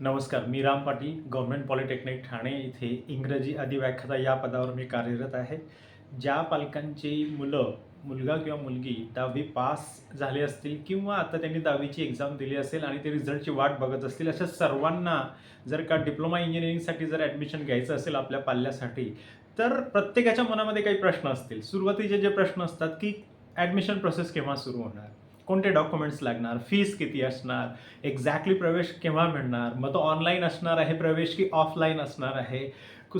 नमस्कार मी Ram Patil government polytechnic Thane इथे इंग्रजी अधिव्याख्याता या पदावर मी कार्यरत आहे. ज्या पालकांची मुलं मुलगा किंवा मुलगी दहावी पास झाले असतील किंवा आता त्यांनी दहावीची एक्झाम दिली असेल आणि ते रिझल्टची वाट बघत असतील अशा सर्वांना जर का डिप्लोमा इंजिनिअरिंगसाठी जर ॲडमिशन घ्यायचं असेल आपल्या पाल्यासाठी तर प्रत्येकाच्या मनामध्ये काही प्रश्न असतील. सुरुवातीचे जे प्रश्न असतात की ॲडमिशन प्रोसेस केव्हा सुरू होणार? कोणते डॉक्युमेंट्स लागणार? फीस किती असणार? एक्झॅक्टली प्रवेश केव्हा मिळणार? मग तो ऑनलाईन असणार आहे प्रवेश की ऑफलाईन असणार आहे?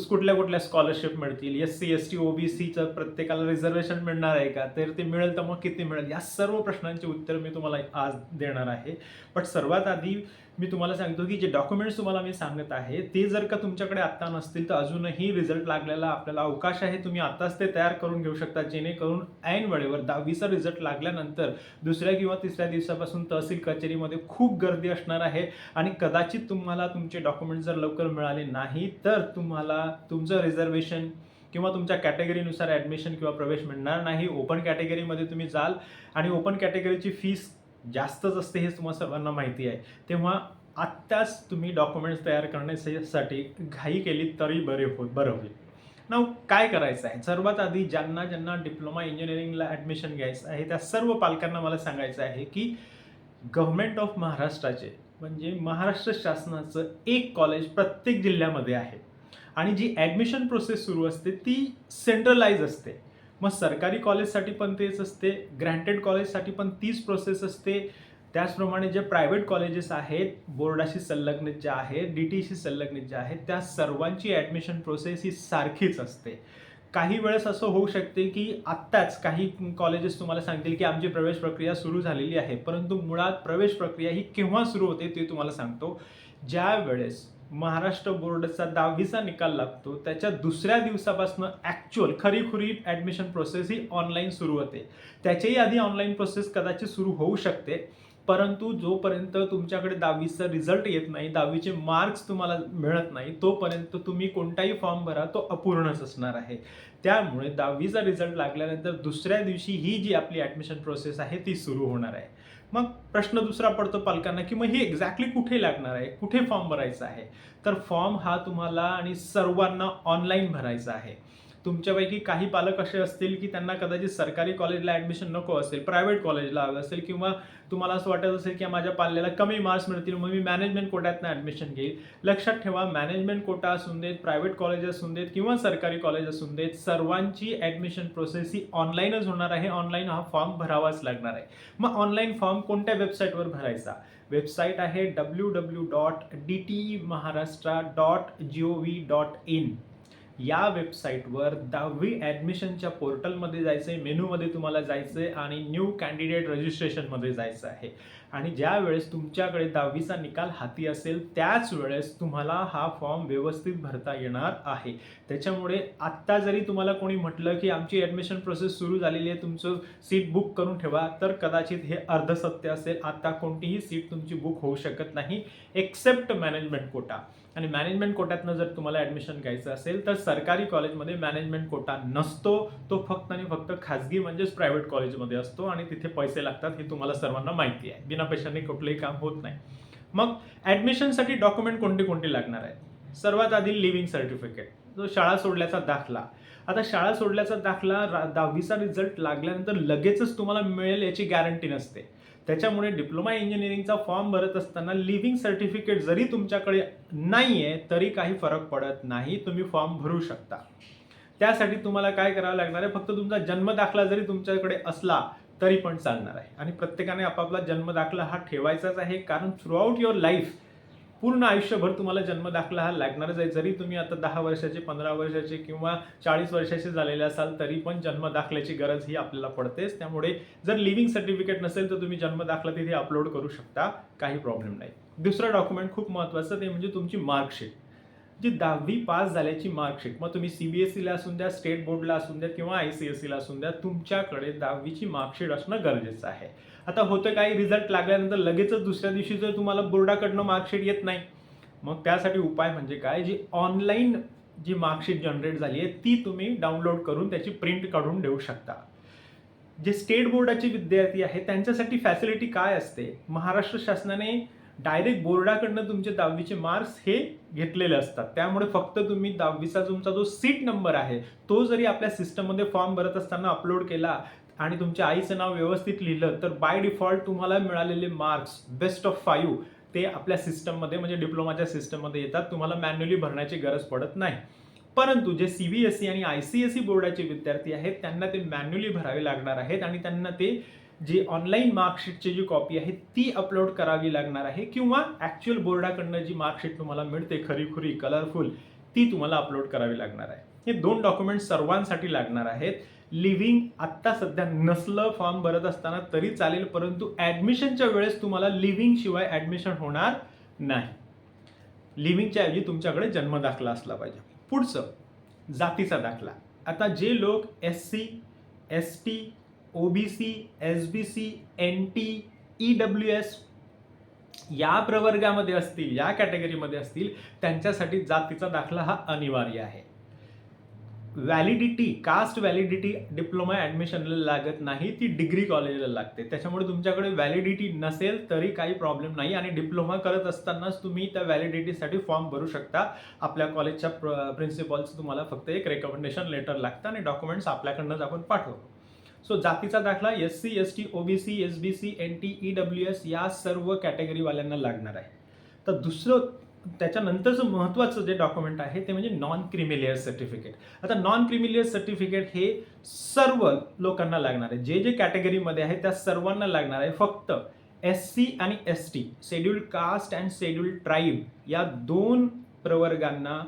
कुठल्या कुठल्या स्कॉलरशिप मिळतील? S C S T O B सीचं प्रत्येकाला रिझर्वेशन मिळणार आहे का? तर ते मिळेल तर मग किती मिळेल? या सर्व प्रश्नांची उत्तर मी तुम्हाला आज देणार आहे. पण सर्वात आधी मी तुम्हाला सांगतो की जे डॉक्युमेंट्स तुम्हाला मी सांगत आहे ते जर का तुमच्याकडे आत्ता नसतील तर अजूनही रिझल्ट लागलेला आपल्याला अवकाश आहे. तुम्ही आत्ताच ते तयार करून घेऊ शकता जेणेकरून ऐन वेळेवर दहावीचा रिझल्ट लागल्यानंतर दुसऱ्या किंवा तिसऱ्या दिवसापासून तहसील कचेरीमध्ये खूप गर्दी असणार आहे आणि कदाचित तुम्हाला तुमचे डॉक्युमेंट जर लवकर मिळाले नाही तर तुम्हाला तुमचं रिझर्वेशन किंवा तुमच्या कॅटेगरीनुसार ॲडमिशन किंवा प्रवेश मिळणार नाही. ओपन कॅटेगरीमध्ये तुम्ही जाल आणि ओपन कॅटेगरीची फीस जास्तच असते हे तुम्हाला सर्वांना माहिती आहे. तेव्हा आत्ताच तुम्ही डॉक्युमेंट्स तयार करण्यासाठी घाई केली तरी बरे हो बरं होईल. ना काय करायचं आहे? सर्वात आधी ज्यांना ज्यांना डिप्लोमा इंजिनिअरिंगला ॲडमिशन घ्यायचं आहे त्या सर्व पालकांना मला सांगायचं आहे की गव्हर्मेंट ऑफ महाराष्ट्राचे म्हणजे महाराष्ट्र शासनाचं एक कॉलेज प्रत्येक जिल्ह्यामध्ये आहे. आणि जी ॲडमिशन प्रोसेस सुरू असते ती सेंट्रलाइज असते. मग सरकारी कॉलेजसाठी पण तेच असते ग्रँटेड कॉलेजसाठी पण तीच प्रोसेस असते. त्याचप्रमाणे जे प्रायव्हेट कॉलेजेस आहेत बोर्डाशी संलग्नित ज्या आहेत डी टीशी संलग्नित ज्या आहेत त्या सर्वांची ॲडमिशन प्रोसेस ही सारखीच असते. काही वेळेस असं होऊ शकते की आत्ताच काही कॉलेजेस तुम्हाला सांगतील की आमची प्रवेश प्रक्रिया सुरू झालेली आहे परंतु मुळात प्रवेश प्रक्रिया ही केव्हा सुरू होते ते तुम्हाला सांगतो. ज्या वेळेस महाराष्ट्र बोर्डचा दहावीचा निकाल लागतो. त्याच्या दुसऱ्या दिवसापासून ॲक्च्युअल खरीखुरी ॲडमिशन प्रोसेस ही ऑनलाईन सुरू होते. त्याच्याही आधी ऑनलाईन प्रोसेस कदाचित सुरू होऊ शकते. परंतु जोपर्यंत तुमच्याकडे दहावीचा रिझल्ट येत नाही दहावीचे मार्क्स तुम्हाला मिळत नाही तोपर्यंत तुम्ही कोणताही फॉर्म भरा तो अपूर्णच असणार आहे. त्यामुळे दहावीचा रिझल्ट लागल्यानंतर दुसऱ्या दिवशी ही जी आपली ॲडमिशन प्रोसेस आहे ती सुरू होणार आहे. मग प्रश्न दुसरा पडतो पालकांना की मग हे एक्झॅक्टली कुठे लागणार आहे? कुठे फॉर्म भरायचा आहे? तर फॉर्म हा तुम्हाला आणि सर्वांना ऑनलाईन भरायचा आहे. तुमच्यापैकी काही पालक असे असतील की त्यांना कदाचित सरकारी कॉलेजला ॲडमिशन नको असेल प्रायव्हेट कॉलेजला हवं असेल किंवा तुम्हाला असं वाटत असेल की माझ्या पाल्याला कमी मार्क्स मिळतील मग मी मॅनेजमेंट कोट्यातनं ॲडमिशन घेईल. लक्षात ठेवा मॅनेजमेंट कोटा असून देत प्रायव्हेट कॉलेज असून देत किंवा सरकारी कॉलेज असून देत सर्वांची ॲडमिशन प्रोसेस ही ऑनलाईनच होणार आहे. ऑनलाईन हा फॉर्म भरावाच लागणार आहे. मग ऑनलाईन फॉर्म कोणत्या वेबसाईटवर भरायचा? वेबसाईट आहे W W dot D T Maharashtra dot G O V dot in या वेबसाईटवर दहावी ॲडमिशनच्या पोर्टलमध्ये जायचं आहे मेनूमध्ये तुम्हाला जायचं आहे आणि न्यू कॅन्डिडेट रजिस्ट्रेशनमध्ये जायचं आहे. आणि ज्या वेळेस तुमच्याकडे दहावीचा निकाल हाती असेल त्याच वेळेस तुम्हाला हा फॉर्म व्यवस्थित भरता येणार आहे. त्याच्यामुळे आत्ता जरी तुम्हाला कोणी म्हटलं की आमची ॲडमिशन प्रोसेस सुरू झालेली आहे तुमचं सीट बुक करून ठेवा तर कदाचित हे अर्धसत्य असेल. आत्ता कोणतीही सीट तुमची बुक होऊ शकत नाही एक्सेप्ट मॅनेजमेंट कोटा आणि मॅनेजमेंट कोट्यातनं जर तुम्हाला ॲडमिशन घ्यायचं असेल तर सरकारी कॉलेजमध्ये मॅनेजमेंट कोटा नसतो. तो फक्त आणि फक्त खाजगी म्हणजेच प्रायव्हेट कॉलेजमध्ये असतो आणि तिथे पैसे लागतात हे तुम्हाला सर्वांना माहिती आहे. बिना पैशाने कुठलंही काम होत नाही. मग ॲडमिशनसाठी डॉक्युमेंट कोणते कोणते लागणार आहेत? सर्वात आधी लिव्हिंग सर्टिफिकेट जो शाळा सोडल्याचा दाखला. आता शाळा सोडल्याचा दाखला दहावीचा रिझल्ट लागल्यानंतर लगेचच तुम्हाला मिळेल याची गॅरंटी नसते. त्याच्यामुळे डिप्लोमा इंजिनिअरिंगचा फॉर्म भरत असताना लिव्हिंग सर्टिफिकेट जरी तुमच्याकडे नाही आहे तरी काही फरक पडत नाही. तुम्ही फॉर्म भरू शकता. त्यासाठी तुम्हाला काय करावं लागणार आहे? फक्त तुमचा जन्मदाखला जरी तुमच्याकडे असला तरी पण चालणार आहे. आणि प्रत्येकाने आपापला जन्मदाखला हा ठेवायचाच आहे. कारण थ्रूआउट युअर लाईफ पूर्ण आयुष्यभर तुम्हाला जन्म दाखला हा लागणारच आहे. जरी तुम्ही आता दहा वर्षाचे पंधरा वर्षाचे किंवा चाळीस वर्षाचे झालेले असाल तरी पण जन्म दाखल्याची गरज ही आपल्याला पडतेच. त्यामुळे जर लिव्हिंग सर्टिफिकेट नसेल तर तुम्ही जन्मदाखला तिथे अपलोड करू शकता. काही प्रॉब्लेम नाही. दुसरं डॉक्युमेंट खूप महत्त्वाचं ते म्हणजे तुमची मार्कशीट. जी दहावी पास झाल्याची मार्कशीट मग तुम्ही सी बी एस सीला असून द्या स्टेट बोर्डला असून द्या किंवा आय सी एस सीला असून द्या तुमच्याकडे दहावीची मार्कशीट असणं गरजेचं आहे. आता होतं काही रिझल्ट लागल्यानंतर लगेचच दुसऱ्या दिवशी जर तुम्हाला बोर्डाकडनं मार्कशीट येत नाही मग त्यासाठी उपाय म्हणजे काय? जी ऑनलाईन जी मार्कशीट जनरेट झाली आहे ती तुम्ही डाउनलोड करून त्याची प्रिंट काढून देऊ शकता. जे स्टेट बोर्डाचे विद्यार्थी आहेत त्यांच्यासाठी फॅसिलिटी काय असते? महाराष्ट्र शासनाने डायरेक्ट बोर्डाकडनं तुमचे दहावीचे मार्क्स हे घेतलेले असतात. त्यामुळे फक्त तुम्ही दहावीचा तुमचा जो सीट नंबर आहे तो जरी आपल्या सिस्टममध्ये फॉर्म भरत असताना अपलोड केला आणि तुमच्या आईचं नाव व्यवस्थित लिहिलं तर बाय डिफॉल्ट तुम्हाला मिळालेले मार्क्स बेस्ट ऑफ फाईव्ह ते आपल्या सिस्टममध्ये म्हणजे डिप्लोमाच्या सिस्टममध्ये येतात. तुम्हाला मॅन्युअली भरण्याची गरज पडत नाही. परंतु जे सी बी एस सी आणि आय सी एस सी बोर्डाचे विद्यार्थी आहेत त्यांना ते मॅन्युअली भरावे लागणार आहेत आणि त्यांना ते जी ऑनलाईन मार्कशीटची जी कॉपी आहे ती अपलोड करावी लागणार आहे किंवा ॲक्च्युअल बोर्डाकडनं जी मार्कशीट तुम्हाला मिळते खरीखुरी कलरफुल ती तुम्हाला अपलोड करावी लागणार आहे. हे दोन डॉक्युमेंट सर्वांसाठी लागणार आहेत. लिव्हिंग आत्ता सध्या नसलं फॉर्म भरत असताना तरी चालेल परंतु ॲडमिशनच्या वेळेस तुम्हाला लिव्हिंग शिवाय ॲडमिशन होणार नाही. लिव्हिंगच्या ऐवजी तुमच्याकडे जन्म दाखला असला पाहिजे. पुढचं जातीचा दाखला. आता जे लोक S C S T O B C S B C N T E W S या प्रवर्गामध्ये असतील या कॅटेगरीमध्ये असतील त्यांच्यासाठी जातीचा दाखला हा अनिवार्य आहे. व्हॅलिडिटी कास्ट व्हॅलिडिटी डिप्लोमा ॲडमिशनला लागत नाही ती डिग्री कॉलेजला लागते. त्याच्यामुळे तुमच्याकडे व्हॅलिडिटी नसेल तरी काही प्रॉब्लेम नाही आणि डिप्लोमा करत असतानाच तुम्ही त्या व्हॅलिडिटीसाठी फॉर्म भरू शकता. आपल्या कॉलेजच्या प्र प्रिन्सिपॉलचं तुम्हाला फक्त एक रेकमेंडेशन लेटर लागतं आणि डॉक्युमेंट्स आपल्याकडनंच आपण पाठवतो. सो जातीचा दाखला S C S T O B C S B C N T E W S या सर्व कॅटेगरीवाल्यांना लागणार आहे. तर दुसरं त्याच्यानंतरचं महत्त्वाचं जे डॉक्युमेंट आहे ते म्हणजे नॉन क्रिमिलेअर सर्टिफिकेट आता नॉन क्रिमिलेअर सर्टिफिकेट हे सर्व लोकांना लागणार आहे. जे जे कॅटेगरीमध्ये आहे त्या सर्वांना लागणार आहे. फक्त एस सी आणि S T scheduled caste and scheduled tribe या दोन प्रवर्गांना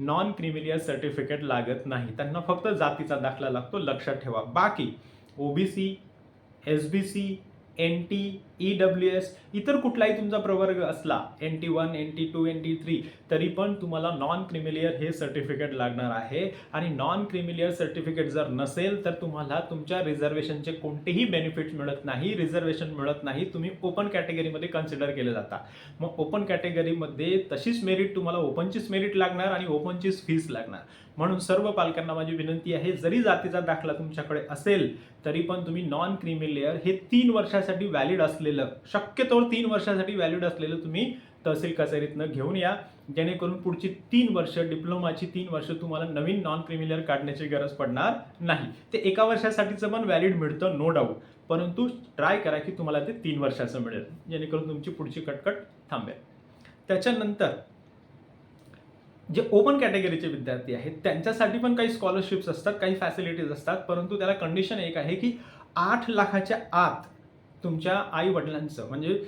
नॉन क्रिमिलियर सर्टिफिकेट लागत नाही. त्यांना फक्त जातीचा दाखला लागतो लक्षात ठेवा. बाकी OBC S B C N T E W S इतर कुठलाही तुमचा प्रवर्ग असला N T one N T two N T three तरी पण तुम्हाला नॉन क्रिमिलियर हे सर्टिफिकेट लागणार आहे. आणि नॉन क्रिमिलियर सर्टिफिकेट जर नसेल तर तुम्हाला तुमच्या रिझर्वेशनचे कोणतेही बेनिफिट्स मिळत नाही. रिझर्वेशन मिळत नाही तुम्ही ओपन कॅटेगरीमध्ये कन्सिडर केले जाता. मग ओपन कॅटेगरीमध्ये तशीच मेरिट तुम्हाला ओपनचीच मेरिट लागणार आणि ओपनचीच फीस लागणार. म्हणून सर्व पालकांना माझी विनंती आहे जरी जातीचा दाखला तुमच्याकडे असेल तरी पण तुम्ही नॉन क्रिमिलियर हे तीन वर्षासाठी व्हॅलिड असले असलेलं शक्यतोवर तीन वर्षासाठी व्हॅलिड असलेलं तुम्ही तहसील कचेरीतनं घेऊन या. जेणेकरून पुढची तीन वर्ष डिप्लोमाची तीन वर्ष तुम्हाला नवीन नॉन क्रिमिनल काढण्याची गरज पडणार नाही. ते एका वर्षासाठीचं पण व्हॅलिड मिळतं नो डाऊट परंतु ट्राय करा की तुम्हाला ते तीन वर्षाचं मिळेल. जेणेकरून तुमची पुढची कटकट थांबेल. त्याच्यानंतर जे ओपन कॅटेगरीचे विद्यार्थी आहेत त्यांच्यासाठी पण काही स्कॉलरशिप्स असतात काही फॅसिलिटीज असतात परंतु त्याला कंडिशन एक आहे की आठ लाखाच्या आत तुमच्या आई वडिलांचं म्हणजे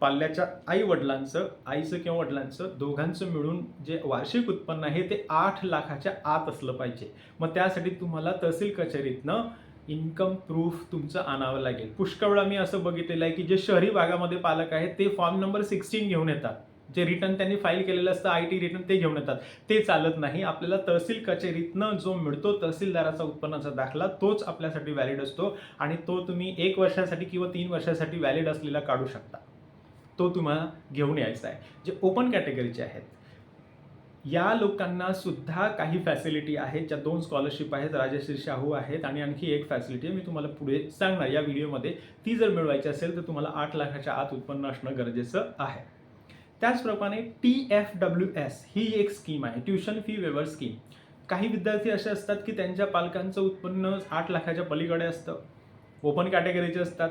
पाल्याच्या आई वडिलांचं आईचं किंवा वडिलांचं दोघांचं मिळून जे वार्षिक उत्पन्न आहे ते आठ लाखाच्या आत असलं पाहिजे. मग त्यासाठी तुम्हाला तहसील कचेरीतनं इन्कम प्रूफ तुमचं आणावं लागेल. पुष्कळ वेळा मी असं बघितलेलं आहे की जे शहरी भागामध्ये पालक आहेत ते फॉर्म नंबर सिक्स्टीन घेऊन येतात. जे रिटर्न त्यांनी फाईल केलेलं असतं आय टी रिटर्न ते घेऊन येतात. ते चालत नाही. आपल्याला तहसील कचेरीतनं जो मिळतो तहसीलदाराचा उत्पन्नाचा दाखला तोच आपल्यासाठी व्हॅलिड असतो आणि तो तुम्ही एक वर्षासाठी किंवा तीन वर्षासाठी व्हॅलिड असलेला काढू शकता. तो तुम्हाला घेऊन यायचा आहे. जे ओपन कॅटेगरीचे आहेत. या लोकांना सुद्धा काही फॅसिलिटी आहेत. ज्या दोन स्कॉलरशिप आहेत राजश्री शाहू आहेत आणि आणखी एक फॅसिलिटी आहे. मी तुम्हाला पुढे सांगणार. या व्हिडिओमध्ये ती जर मिळवायची असेल तर तुम्हाला आठ लाखाच्या आत उत्पन्न असणं गरजेचं आहे. त्याचप्रमाणे टी एफ डब्ल्यू एस ही एक स्कीम आहे ट्युशन फी वेवर स्कीम काही विद्यार्थी असे असतात की त्यांच्या पालकांचं उत्पन्न आठ लाखाच्या पलीकडे असतं. ओपन कॅटेगरीचे असतात.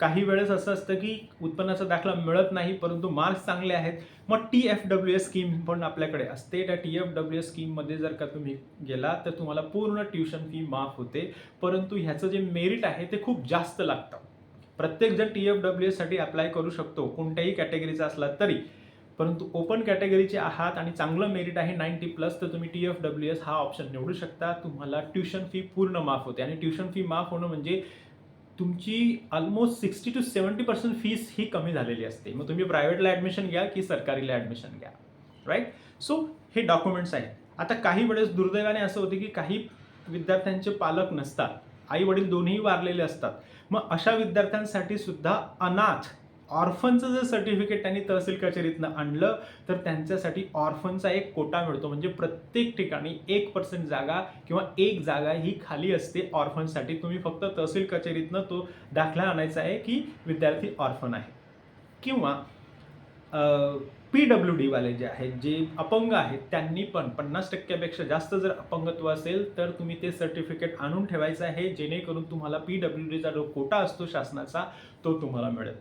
काही वेळेस असं असतं की उत्पन्नाचा दाखला मिळत नाही परंतु मार्क्स चांगले आहेत. मग T F W S scheme पण आपल्याकडे असते. त्या टी एफ डब्ल्यू एस स्कीममध्ये जर का तुम्ही गेला तर तुम्हाला पूर्ण ट्युशन फी माफ होते. परंतु ह्याचं जे मेरिट आहे ते खूप जास्त लागतं. प्रत्येक जण टी एफ डब्ल्यू एससाठी अप्लाय करू शकतो कोणत्याही कॅटेगरीचा असला तरी. परंतु ओपन कॅटेगरीचे आहात आणि चांगलं मेरिट आहे नाईन्टी प्लस तर तुम्ही टी एफ डब्ल्यू एस हा ऑप्शन निवडू शकता. तुम्हाला ट्युशन फी पूर्ण माफ होते. आणि ट्युशन फी माफ होणं म्हणजे तुमची almost sixty to seventy percent fees ही कमी झालेली असते. मग तुम्ही प्रायव्हेटला ॲडमिशन घ्या की सरकारीला ॲडमिशन घ्या. राईट सो हे डॉक्युमेंट्स आहेत. आता काही वेळेस दुर्दैवाने असं होते की काही विद्यार्थ्यांचे पालक नसतात. आई वडील दोन्ही वारलेले असतात. मग अशा विद्यार्थ्यांसाठी सुद्धा अनाथ ऑर्फनचं जर सर्टिफिकेट त्यांनी तहसील कचेरीतनं आणलं तर त्यांच्यासाठी ऑर्फनचा एक कोटा मिळतो. म्हणजे प्रत्येक ठिकाणी एक पर्सेंट जागा किंवा एक जागा ही खाली असते ऑर्फनसाठी तुम्ही फक्त तहसील कचेरीतनं तो दाखला आणायचा आहे की विद्यार्थी ऑर्फन आहे. किंवा पी डब्ल्यू डीवाले जे आहेत जे अपंग आहेत त्यांनी पण पन्नास टक्क्यापेक्षा जास्त जर अपंगत्व असेल तर तुम्ही ते सर्टिफिकेट आणून ठेवायचं आहे जेणेकरून तुम्हाला पी डब्ल्यू डीचा जो कोटा असतो शासनाचा तो तुम्हाला मिळेल.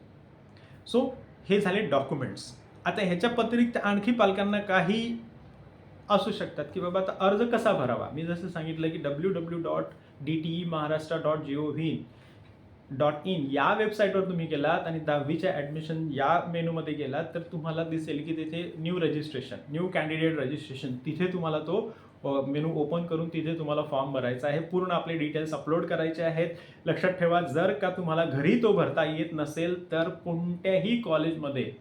सो हे झाले डॉक्युमेंट्स आता ह्याच्या व्यतिरिक्त आणखी पालकांना काही असू शकतात की बाबा आता अर्ज कसा भरावा? मी जसं सांगितलं की W W dot D T E Maharashtra dot G O V dot in या वेबसाईटवर तुम्ही गेलात आणि दहावीच्या ॲडमिशन या मेनूमध्ये गेलात तर तुम्हाला दिसेल की तिथे new registration new candidate registration तिथे तुम्हाला तो मेनू ओपन करून तिथे तुम्हाला फॉर्म भरायचा आहे. पूर्ण आपले डिटेल्स अपलोड करायचे आहेत. लक्षात ठेवा जर का तुम्हाला घरी तो भरता येत नसेल तर कोणत्याही कॉलेजमध्ये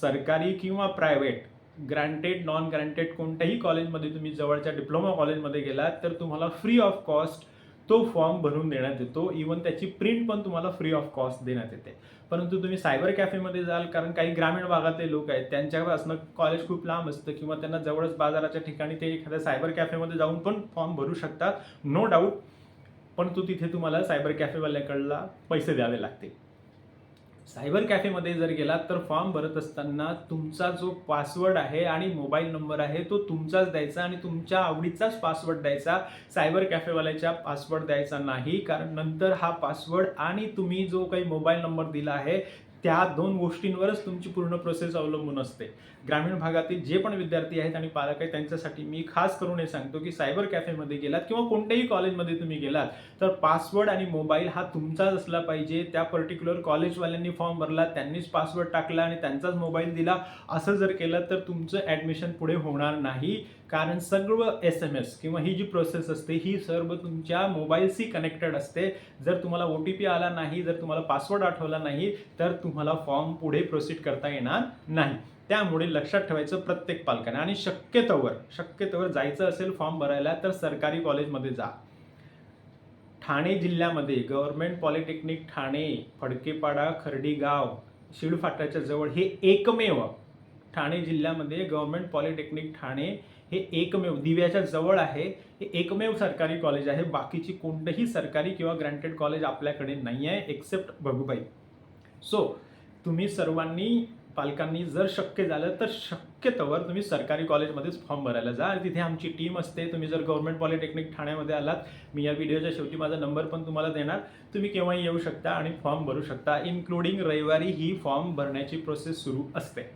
सरकारी किंवा प्रायव्हेट ग्रँटेड नॉन ग्रँटेड कोणत्याही कॉलेजमध्ये तुम्ही जवळच्या डिप्लोमा कॉलेजमध्ये गेलात तर तुम्हाला फ्री ऑफ कॉस्ट तो फॉर्म भरून देण्यात येतो. इवन त्याची प्रिंट पण तुम्हाला फ्री ऑफ कॉस्ट देण्यात येते. परंतु तुम्ही सायबर कॅफेमध्ये जाल कारण काही ग्रामीण भागातले लोक आहेत त्यांच्यापासून कॉलेज खूप लांब असतं किंवा त्यांना जवळच बाजाराच्या ठिकाणी ते एखाद्या सायबर कॅफेमध्ये जाऊन पण फॉर्म भरू शकतात. नो डाऊट पण तो तिथे तुम्हाला सायबर कॅफेवाल्याकडला पैसे द्यावे लागते सायबर कॅफेमध्ये जर गेलात तर फॉर्म भरत असताना तुमचा जो पासवर्ड आहे आणि मोबाईल नंबर आहे तो तुमचाच द्यायचा आणि तुमच्या आवडीचाच पासवर्ड द्यायचा. सायबर कॅफेवाल्याच्या पासवर्ड द्यायचा नाही कारण नंतर हा पासवर्ड आणि तुम्ही जो काही मोबाईल नंबर दिला आहे त्या दोन गोष्टींवरच तुमची पूर्ण प्रोसेस अवलंबून असते. ग्रामीण भागातील जे पण विद्यार्थी आहेत आणि पालक आहेत त्यांच्यासाठी मी खास करून हे सांगतो की सायबर कॅफेमध्ये गेलात किंवा कोणत्याही कॉलेजमध्ये तुम्ही गेलात तर पासवर्ड आणि मोबाईल हा तुमचाच असला पाहिजे. त्या पर्टिक्युलर कॉलेजवाल्यांनी फॉर्म भरला त्यांनीच पासवर्ड टाकला आणि त्यांचाच मोबाईल दिला. असं जर केलं तर तुमचं ॲडमिशन पुढे होणार नाही. कारण सर्व एस एम एस किंवा ही जी प्रोसेस असते ही सर्व तुमच्या मोबाईलशी कनेक्टेड असते. जर तुम्हाला ओ टी पी आला नाही जर तुम्हाला पासवर्ड आठवला नाही तर तुम्हाला फॉर्म पुढे प्रोसीड करता येणार नाही. त्यामुळे लक्षात ठेवायचं प्रत्येक पालकाने. आणि शक्यतोवर शक्यतोवर जायचं असेल फॉर्म भरायला तर सरकारी कॉलेजमध्ये जा. ठाणे जिल्ह्यामध्ये गव्हर्नमेंट पॉलिटेक्निक ठाणे फडकेपाडा खर्डीगाव शिळफाट्याच्या जवळ हे एकमेव ठाणे जिल्ह्यामध्ये गव्हर्नमेंट पॉलिटेक्निक ठाणे हे एकमेव दिव्याच्या जवळ आहे हे एकमेव सरकारी कॉलेज आहे. बाकीची कोणतंही सरकारी किंवा ग्रँटेड कॉलेज आपल्याकडे नाही आहे एक्सेप्ट भगुबाई सो तुम्ही सर्वांनी पालकांनी जर शक्य झालं तर शक्यतोवर तुम्ही सरकारी कॉलेजमध्येच फॉर्म भरायला जा. आणि तिथे आमची टीम असते. तुम्ही जर गव्हर्नमेंट पॉलिटेक्निक ठाण्यामध्ये आलात मी या व्हिडिओच्या शेवटी माझा नंबर पण तुम्हाला देणार. तुम्ही केव्हाही येऊ शकता आणि फॉर्म भरू शकता. इन्क्लुडिंग रविवारी ही फॉर्म भरण्याची प्रोसेस सुरू असते.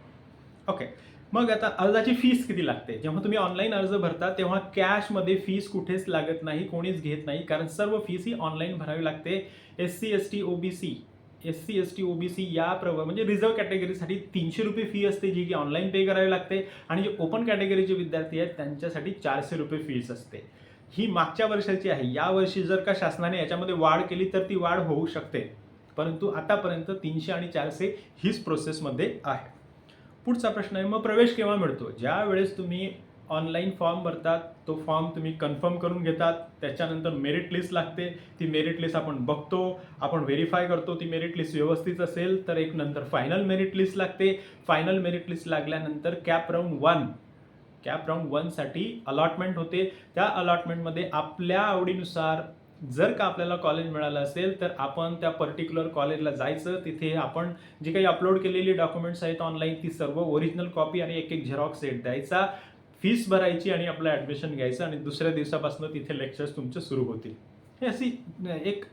ओके. मग आता अर्जाची फीस किती लागते? जेव्हा तुम्ही ऑनलाईन अर्ज भरता तेव्हा कॅशमध्ये फीस कुठेच लागत नाही कोणीच घेत नाही. कारण सर्व फीस ही ऑनलाईन भरावी लागते. S C S T O B C. S C S T O B C या प्र म्हणजे रिझर्व्ह कॅटेगरीसाठी तीनशे रुपये फी असते जी की ऑनलाईन पे करावी लागते. आणि जे ओपन कॅटेगरीचे विद्यार्थी आहेत त्यांच्यासाठी चारशे रुपये फीस असते. ही मागच्या वर्षाची आहे. या वर्षी जर का शासनाने याच्यामध्ये वाढ केली तर ती वाढ होऊ शकते. परंतु आतापर्यंत तीनशे आणि चारशे हीच प्रोसेसमध्ये आहे. पुढचा प्रश्न आहे मग प्रवेश केव्हा मिळतो? ज्या वेळेस तुम्ही ऑनलाईन फॉर्म भरतात तो फॉर्म तुम्ही कन्फर्म करून घेतात त्याच्यानंतर मेरिट लिस्ट लागते ती मेरिट लिस्ट आपण बघतो आपण व्हेरीफाय करतो ती मेरिट लिस्ट व्यवस्थित असेल तर एक नंतर फायनल मेरिट लिस्ट लागते. फायनल मेरिट लिस्ट लागल्यानंतर CAP round one. CAP round वनसाठी allotment होते. त्या अलॉटमेंटमध्ये आपल्या आवडीनुसार जर का आपल्याला कॉलेज मिळालं असेल तर आपण त्या पर्टिक्युलर कॉलेजला जायचं. तिथे आपण जी काही अपलोड केलेली डॉक्युमेंट्स आहेत ऑनलाईन ती सर्व ओरिजिनल कॉपी आणि एक एक झेरॉक्स सेट द्यायचा. फीस भरायची आणि आपलं ॲडमिशन घ्यायचं आणि दुसऱ्या दिवसापासून तिथे लेक्चर्स तुमचे सुरू होतील. हे अशी एक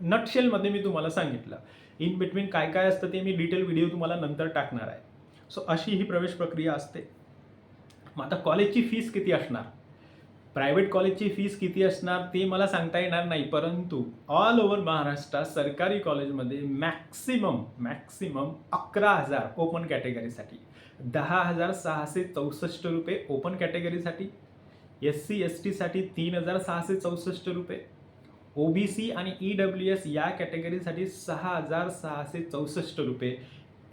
नटशेलमध्ये मी तुम्हाला सांगितलं. इन बिटवीन काय काय असतं ते मी डिटेल व्हिडिओ तुम्हाला नंतर टाकणार आहे. सो अशी ही प्रवेश प्रक्रिया असते. मग आता कॉलेजची फीस किती असणार? प्रायव्हेट कॉलेजची फीस किती असणार ते मला सांगता येणार नाही परंतु ऑल ओव्हर महाराष्ट्रात सरकारी कॉलेजमध्ये मॅक्सिमम मॅक्सिमम अकरा हजार ओपन कॅटेगरीसाठी दहा हजार सहाशे चौसष्ट रुपये ओपन कॅटेगरीसाठी एस सी एस टीसाठी तीन हजार सहाशे चौसष्ट रुपये. ओ बी सी आणि ई डब्ल्यू एस या कॅटेगरीसाठी सहा हजार सहाशे चौसष्ट रुपये.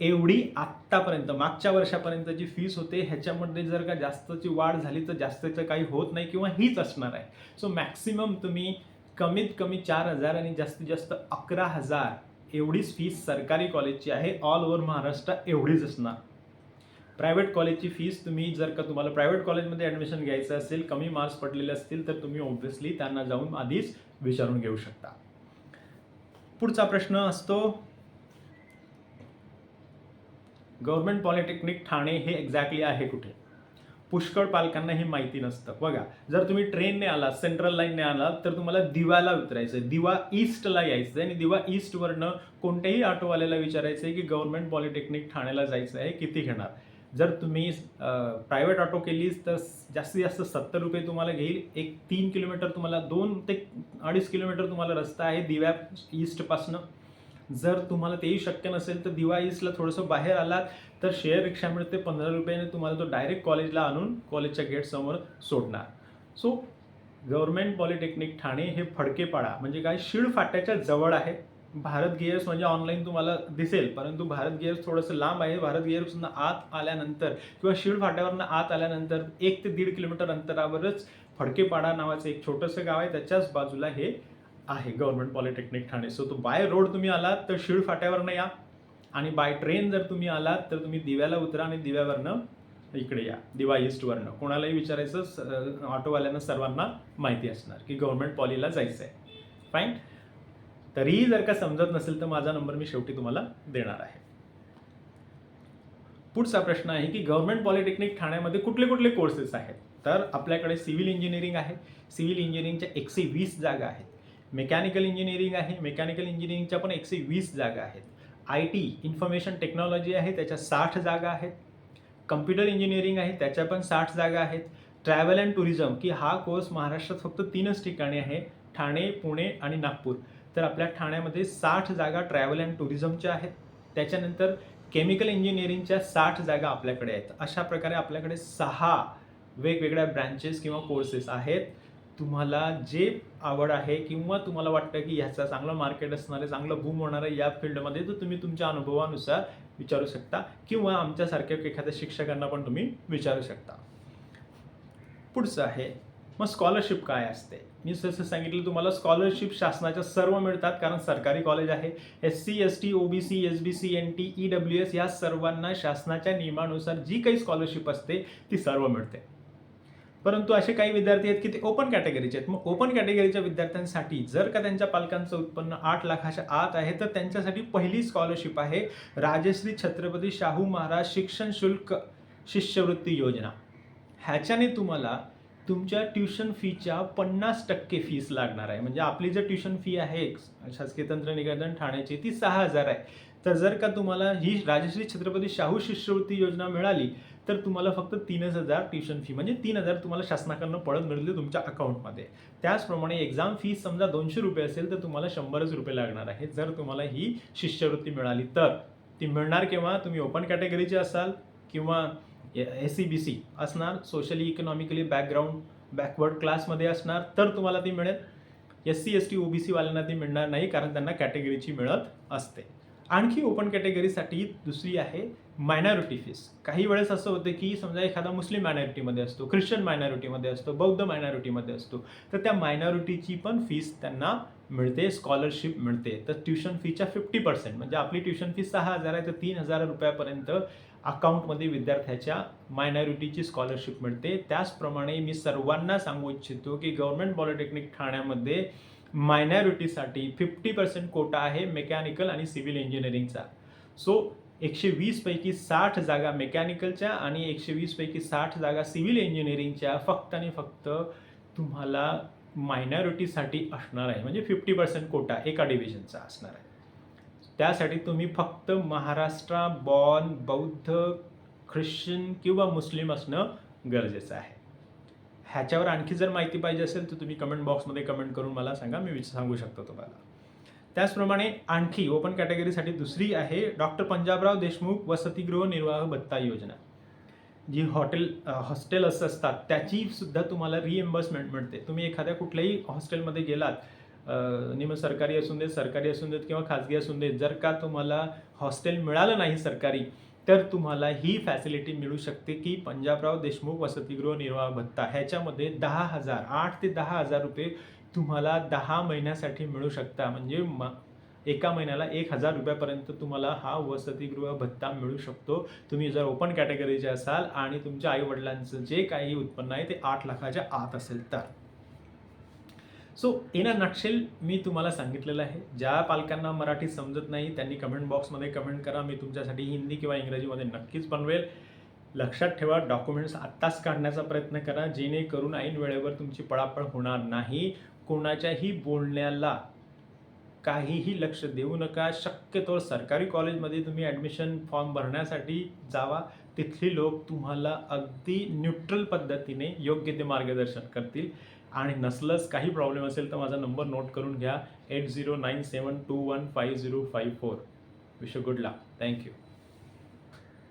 एवढी आत्तापर्यंत मागच्या वर्षापर्यंतची फीस होते ह्याच्यामध्ये जर का जास्तची वाढ झाली तर जास्तचं काही होत नाही किंवा हीच असणार आहे. सो मॅक्सिमम तुम्ही कमीत कमी चार हजार आणि जास्तीत जास्त अकरा हजार एवढीच फीस सरकारी कॉलेजची आहे. ऑल ओव्हर महाराष्ट्र एवढीच असणार. प्रायव्हेट कॉलेजची फीस तुम्ही जर का तुम्हाला प्रायव्हेट कॉलेजमध्ये ॲडमिशन घ्यायचं असेल कमी मार्क्स पडलेले असतील तर तुम्ही ऑब्व्हियसली त्यांना जाऊन आधीच विचारून घेऊ शकता. पुढचा प्रश्न असतो गव्हर्नमेंट पॉलिटेक्निक ठाणे हे एक्झॅक्टली आहे कुठे? पुष्कळ पालकांना हे माहिती नसतं. बघा जर तुम्ही ट्रेनने आलात सेंट्रल लाईनने आलात तर तुम्हाला दिवाला उतरायचं आहे दिवा ईस्टला यायचं आहे आणि दिवा ईस्टवरनं कोणत्याही ऑटोवाल्याला विचारायचं आहे की गव्हर्नमेंट पॉलिटेक्निक ठाण्याला जायचं आहे किती घेणार? जर तुम्ही प्रायव्हेट ऑटो केलीस तर जास्तीत जास्त सत्तर रुपये तुम्हाला घेईल. एक तीन किलोमीटर तुम्हाला दोन ते अडीच किलोमीटर तुम्हाला रस्ता आहे दिव्या ईस्टपासनं जर तुम्हाला तेही शक्य नसेल तर दिवाळीसला थोडंसं बाहेर आलात तर शेअर रिक्षा मिळते पंधरा रुपयाने तुम्हाला तो डायरेक्ट कॉलेजला आणून कॉलेजच्या गेटसमोर सोडणार. सो गव्हर्मेंट पॉलिटेक्निक ठाणे हे फडकेपाडा म्हणजे काय शिळ फाट्याच्या जवळ आहे. भारत गिअर्स म्हणजे ऑनलाईन तुम्हाला दिसेल परंतु भारत गिअर्स थोडंसं लांब आहे. भारत गिअर्सनं आत आल्यानंतर किंवा शिळ फाट्यावरनं आत आल्यानंतर एक ते दीड किलोमीटर अंतरावरच फडकेपाडा नावाचं एक छोटंसं गाव आहे. त्याच्याच बाजूला हे आहे गव्हर्नमेंट पॉलिटेक्निक ठाणे. सो तो बाय रोड तुम्ही आलात तर शिळ फाट्यावरनं या. आणि बाय ट्रेन जर तुम्ही आलात तर तुम्ही दिव्याला उतरा आणि दिव्यावरनं इकडे या. दिवा ईस्टवरनं कोणालाही विचारायचं स- ऑटोवाल्यांना सर्वांना माहिती असणार की गव्हर्नमेंट पॉलीला जायचं आहे फाईन तरीही जर का समजत नसेल तर माझा नंबर मी शेवटी तुम्हाला देणार आहे. पुढचा प्रश्न आहे की गव्हर्नमेंट पॉलिटेक्निक ठाण्यामध्ये कुठले कुठले कोर्सेस आहेत? तर आपल्याकडे सिव्हिल इंजिनिअरिंग आहे. सिव्हिल इंजिनिअरिंगच्या एकशे वीस जागा आहेत. मेकॅनिकल इंजिनिअरिंग आहे. मेकॅनिकल इंजिनिअरिंगच्या पण एकशे वीस जागा आहेत. आय टी इन्फॉर्मेशन टेक्नॉलॉजी आहे त्याच्या साठ जागा आहेत. कम्प्युटर इंजिनिअरिंग आहे त्याच्या पण साठ जागा आहेत. ट्रॅव्हल अँड टुरिझम की हा कोर्स महाराष्ट्रात फक्त तीनच ठिकाणी आहे ठाणे पुणे आणि नागपूर. तर आपल्या ठाण्यामध्ये साठ जागा ट्रॅव्हल अँड टुरिझमच्या आहेत. त्याच्यानंतर केमिकल इंजिनिअरिंगच्या साठ जागा आपल्याकडे आहेत. अशा प्रकारे आपल्याकडे सहा वेगवेगळ्या ब्रँचेस किंवा कोर्सेस आहेत. तुम्हाला जे आवड आहे किंवा तुम्हाला वाटतं की ह्याचा चांगलं मार्केट असणार आहे चांगलं बूम होणार आहे या फील्डमध्ये तर तुम्ही तुमच्या अनुभवानुसार विचारू शकता किंवा आमच्यासारख्या एखाद्या शिक्षकांना पण तुम्ही विचारू शकता. पुढचं आहे मग स्कॉलरशिप काय असते? मी जसं सांगितलं तुम्हाला स्कॉलरशिप शासनाच्या सर्व मिळतात कारण सरकारी कॉलेज आहे. S C S T O B C S B C N T E W S या सर्वांना शासनाच्या नियमानुसार जी काही स्कॉलरशिप असते ती सर्व मिळते. परंतु असे काही विद्यार्थी आहेत की ते ओपन कॅटेगरीचे आहेत. मग ओपन कॅटेगरीच्या विद्यार्थ्यांसाठी जर का त्यांच्या पालकांचं उत्पन्न आठ लाखाच्या आत आहे तर त्यांच्यासाठी पहिली स्कॉलरशिप आहे राजश्री छत्रपती शाहू महाराज शिक्षण शुल्क शिष्यवृत्ती योजना. ह्याच्याने तुम्हाला तुमच्या ट्युशन फीच्या पन्नास टक्के फीस लागणार आहे. म्हणजे आपली जर ट्युशन फी आहे शासकीय तंत्र निकेतन ठाण्याची ती सहा हजार आहे. तर जर का तुम्हाला ही राजश्री छत्रपती शाहू शिष्यवृत्ती योजना मिळाली तर तुम्हाला फक्त तीनच हजार ट्युशन फी म्हणजे तीन हजार तुम्हाला शासनाकडनं पडत मिळते तुमच्या अकाउंटमध्ये. त्याचप्रमाणे एक्झाम फी समजा दोनशे रुपये असेल तर तुम्हाला शंभरच रुपये लागणार आहे जर तुम्हाला ही शिष्यवृत्ती मिळाली. तर ती मिळणार केव्हा? तुम्ही ओपन कॅटेगरीचे असाल किंवा एस सी बी सी असणार सोशली इकॉनॉमिकली बॅकग्राऊंड बॅकवर्ड क्लासमध्ये असणार तर तुम्हाला ती मिळेल. S C S T O B ती मिळणार नाही कारण त्यांना कॅटेगरीची मिळत असते. आणखी ओपन कॅटेगरीसाठी दुसरी आहे मायनॉरिटी फीस काही वेळेस असं होतं की समजा एखादा मुस्लिम मायनॉरिटीमध्ये असतो ख्रिश्चन मायनॉरिटीमध्ये असतो बौद्ध मायनॉरिटीमध्ये असतो तर त्या मायनॉरिटीची पण फीस त्यांना मिळते स्कॉलरशिप मिळते. तर ट्युशन फीच्या फिफ्टी पर्सेंट म्हणजे आपली ट्युशन फी सहा हजार आहे तर तीन हजार रुपयापर्यंत अकाउंटमध्ये विद्यार्थ्याच्या मायनॉरिटीची स्कॉलरशिप मिळते. त्याचप्रमाणे मी सर्वांना सांगू इच्छितो की गव्हर्नमेंट पॉलिटेक्निक ठाण्यामध्ये मायनॉरिटीसाठी फिफ्टी पर्सेंट कोटा आहे मेकॅनिकल आणि सिव्हिल इंजिनिअरिंगचा सो एकशे वीसपैकी साठ जागा मेकॅनिकलच्या आणि एकशे वीसपैकी साठ जागा सिव्हिल इंजिनिअरिंगच्या. फक्त आणि फक्त तुम्हाला मायनॉरिटीसाठी असणार आहे. म्हणजे फिफ्टी पर्सेंट कोटा एका डिव्हिजनचा असणार आहे. त्यासाठी तुम्ही फक्त महाराष्ट्रा बॉर्न बौद्ध ख्रिश्चन किंवा मुस्लिम असणं गरजेचं आहे. ह्याच्यावर आणखी जर माहिती पाहिजे असेल तर तुम्ही कमेंट बॉक्समध्ये कमेंट करून मला सांगा. मी विच सांगू शकतो तुम्हाला. त्याचप्रमाणे आणखी ओपन कॅटेगरीसाठी दुसरी आहे डॉक्टर पंजाबराव देशमुख वसतिगृह निर्वाह भत्ता योजना. जी हॉटेल हॉस्टेल असं असतात त्याची सुद्धा तुम्हाला रिएम्बर्समेंट मिळते. तुम्ही एखाद्या कुठल्याही हॉस्टेलमध्ये गेलात निम सरकारी असून देत सरकारी असून देत किंवा खाजगी असून देत जर का तुम्हाला हॉस्टेल मिळालं नाही सरकारी तर तुम्हाला ही फॅसिलिटी मिळू शकते की पंजाबराव देशमुख वसतिगृह निर्वाह भत्ता ह्याच्यामध्ये दहा हजार आठ ते दहा हजार रुपये तुम्हाला दहा महिन्यासाठी मिळू शकता. म्हणजे म एका महिन्याला एक हजार रुपयापर्यंत तुम्हाला हा वसतिगृह भत्ता मिळू शकतो. तुम्ही जर ओपन कॅटेगरीचे असाल आणि तुमच्या आईवडिलांचं जे काही उत्पन्न आहे ते आठ लाखाच्या आत असेल तर. सो इन अ नटशेल मी तुम्हाला सांगितलेलं आहे. ज्या पालकांना मराठी समजत नाही त्यांनी कमेंट बॉक्समध्ये कमेंट करा. मी तुमच्यासाठी हिंदी किंवा इंग्रजीमध्ये नक्कीच बनवेल. लक्षात ठेवा डॉक्युमेंट्स आत्ताच काढण्याचा प्रयत्न करा. जेणेकरून ऐन वेळेवर तुमची पळापळ होणार नाही. कोणाच्याही बोलण्याला काहीही लक्ष देऊ नका. शक्यतो सरकारी कॉलेजमध्ये तुम्ही ॲडमिशन फॉर्म भरण्यासाठी जावा. तिथली लोक तुम्हाला अगदी न्यूट्रल पद्धतीने योग्य ते मार्गदर्शन करतील. आणि नसलंच काही प्रॉब्लेम असेल तर माझा नंबर नोट करून घ्या. Eight zero nine seven two one five zero five four wish good luck thank you